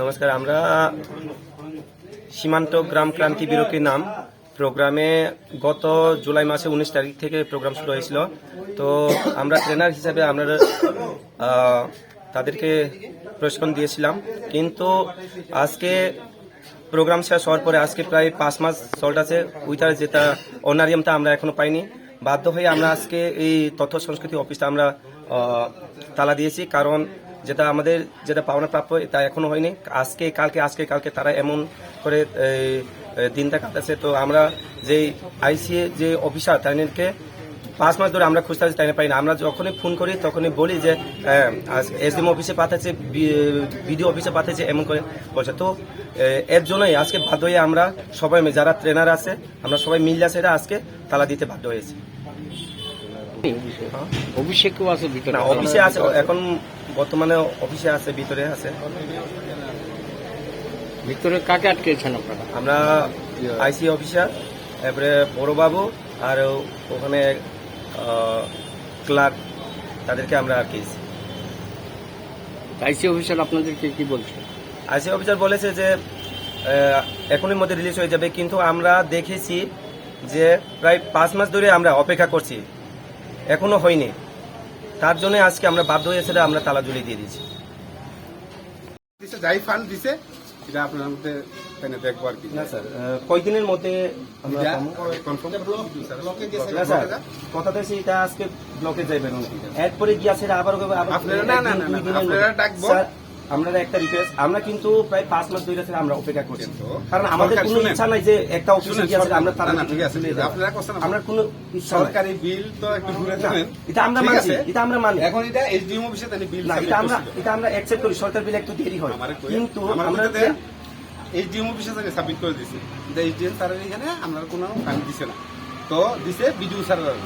নমস্কার, আমরা সীমান্ত গ্রাম ক্রান্তি বিরোধী নাম। প্রোগ্রামে গত জুলাই মাসে উনিশ তারিখ থেকে প্রোগ্রাম শুরু হয়েছিল। তো আমরা ট্রেনার হিসাবে আমরা তাদেরকে প্রশিক্ষণ দিয়েছিলাম। কিন্তু আজকে প্রোগ্রাম শেষ হওয়ার পরে আজকে প্রায় পাঁচ মাস চল্ট আছে। উইটার যেটা অনারিয়ামটা আমরা এখনও পাইনি। বাধ্য হয়ে আমরা আজকে এই তথ্য সংস্কৃতি অফিসটা আমরা তালা দিয়েছি। কারণ যেটা আমাদের যেটা পাওনা প্রাপ্য তা এখনও হয়নি। আজকে, কালকে আজকে, কালকে তারা এমন করে দিনটা কাটাচ্ছে। তো আমরা যে আইসিএ যে অফিসার তাদেরকে পাঁচ মাস ধরে আমরা খুঁজতে আছি তাই পাই না। আমরা যখনই ফোন করি, তখনই বলি যে এসডিএম অফিসে পাঠাচ্ছে বিডিও অফিসে পাঠাচ্ছে, এমন করে বলছে। তো এর জন্যই আজকে বাধ্য হয়ে আমরা সবাই যারা ট্রেনার আছে, আমরা সবাই মিল আছে আজকে তালা দিতে বাধ্য হয়েছি। অভিষেকও আছে ভিতরে। না অফিসে আছে এখন বর্তমানে অফিসে আছে ভিতরে আছে। ভিতরে কাকে আটকেছেন আপনারা? আমরা আইসি অফিসার এরপরে বড়বাবু আর ওখানে ক্লার্ক তাদেরকে আমরা আটকেছি। আইসি অফিসার আপনাদেরকে কি বলছে? আইসি অফিসার বলেছে যে এখনই মধ্যে রিলিজ হয়ে যাবে কিন্তু আমরা দেখেছি যে প্রায় পাঁচ মাস ধরে আমরা অপেক্ষা করছি। এখনও হয়নি। তার জন্য আজকে আমরা বাধ্য হয়েছে আমরা তালা ঝুলিয়ে দিয়ে দিয়েছি। দিছে যাই ফান্ড দিছে এটা আপনার মধ্যে এখানে দেখব আর কি। না স্যার কয়দিনের মধ্যে আমরা না স্যার কথা আজকে ব্লকে যাইবেন এরপরে গিয়া সেটা আবার আবার আপনারা না, না, না, আপনারা ডাকবো। আমরা একটা রিকোয়েস্ট আমরা কিন্তু প্রায় পাঁচ মাস ধরে আমরা অপেক্ষা করছি। কারণ আমাদের কোনো ইচ্ছা নাই যে একটা অফিসে গিয়ে সরকার- আমরা তারা ঠিক আছে, আপনারা কথা আমরা কোনো সরকারি বিল তো একটু ঘুরে দেবেন এটা আমরা মানছি এটা আমরা মানি এখন এটা এসডিএম অফিসে তাহলে বিল না এটা আমরা এটা আমরা অ্যাকসেপ্ট করি সরকার বিল একটু দেরি হয়। কিন্তু আমরা এইচডিএম অফিসে তাকে সাবমিট করে দিছে। এইচডিএম স্যারের এখানে আমরা কোনো ফান্ড দিছে না। তো দিছে বিডিও স্যারের।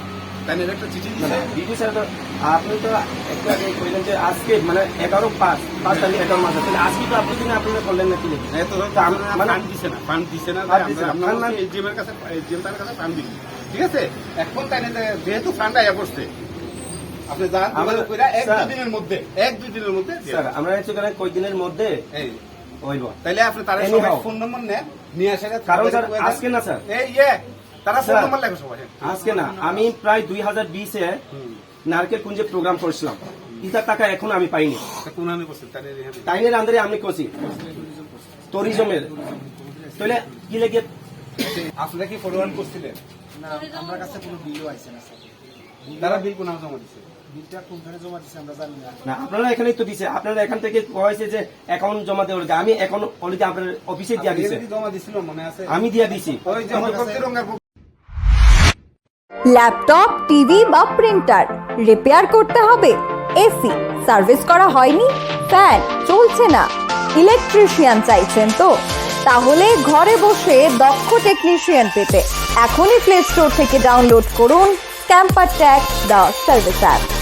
এর একটা চিঠি দিছে। বিজু স্যার তো আপনি তো একটু আগে কইলেন যে আজকে মানে এগারো পাঁচ পাঁচ তারিখ এগারো মাস তাহলে আজকে তো আপনি দিনে আপনারা করলেন না কি এত মানে- ফান্ড দিছে না ফান্ড দিছে না না- এইচডিএম এর কাছে এইচডিএম স্যারের কাছে ফান্ড দিছি। ঠিক আছে? এখন তাই যেহেতু ফান্ড আয়া করছে। আপনি যান এক দুই দিনের মধ্যে এক দুই দিনের মধ্যে স্যার আমরা হচ্ছে এখানে মধ্যে হইব? আপনি তারা ফোন নম্বর নেন নিয়ে আসেন কারণ স্যার আজকে না স্যার। এই ইয়ে। তারা ফোন সবাই আজকে না আমি প্রায় দুই হাজার বিশে নারকেল কুঞ্জে প্রোগ্রাম করছিলাম। ইটার টাকা এখন আমি পাইনি। টাইনের আন্দারে আমি করছি ট্যুরিজমের তাহলে কি লেগে? আপনারা কি ফরওয়ার্ড করছিলেন না আমার কাছে কোনো বিলও আইছে না তারা বিল কোন জমা দিচ্ছে বিলটা কোনখানে জমা দিচ্ছে আমরা জানি না। না আপনারা এখানেই তো দিছে। আপনারা এখান থেকে কয়েছে যে অ্যাকাউন্ট জমা দেওয়ার আমি এখন অলরেডি আপনার অফিসে দিয়া দিছে। জমা দিছিল মনে আছে? আমি দিয়া দিছি। ল্যাপটপ টিভি বা প্রিন্টার রিপেয়ার করতে হবে। এসি সার্ভিস করা হয়নি। ফ্যান চলছে না। ইলেকট্রিশিয়ান চাইছেন তো। তাহলে ঘরে বসে দক্ষ টেকনিশিয়ান পেতে এখনই প্লে স্টোর থেকে ডাউনলোড করুন camper tack the service app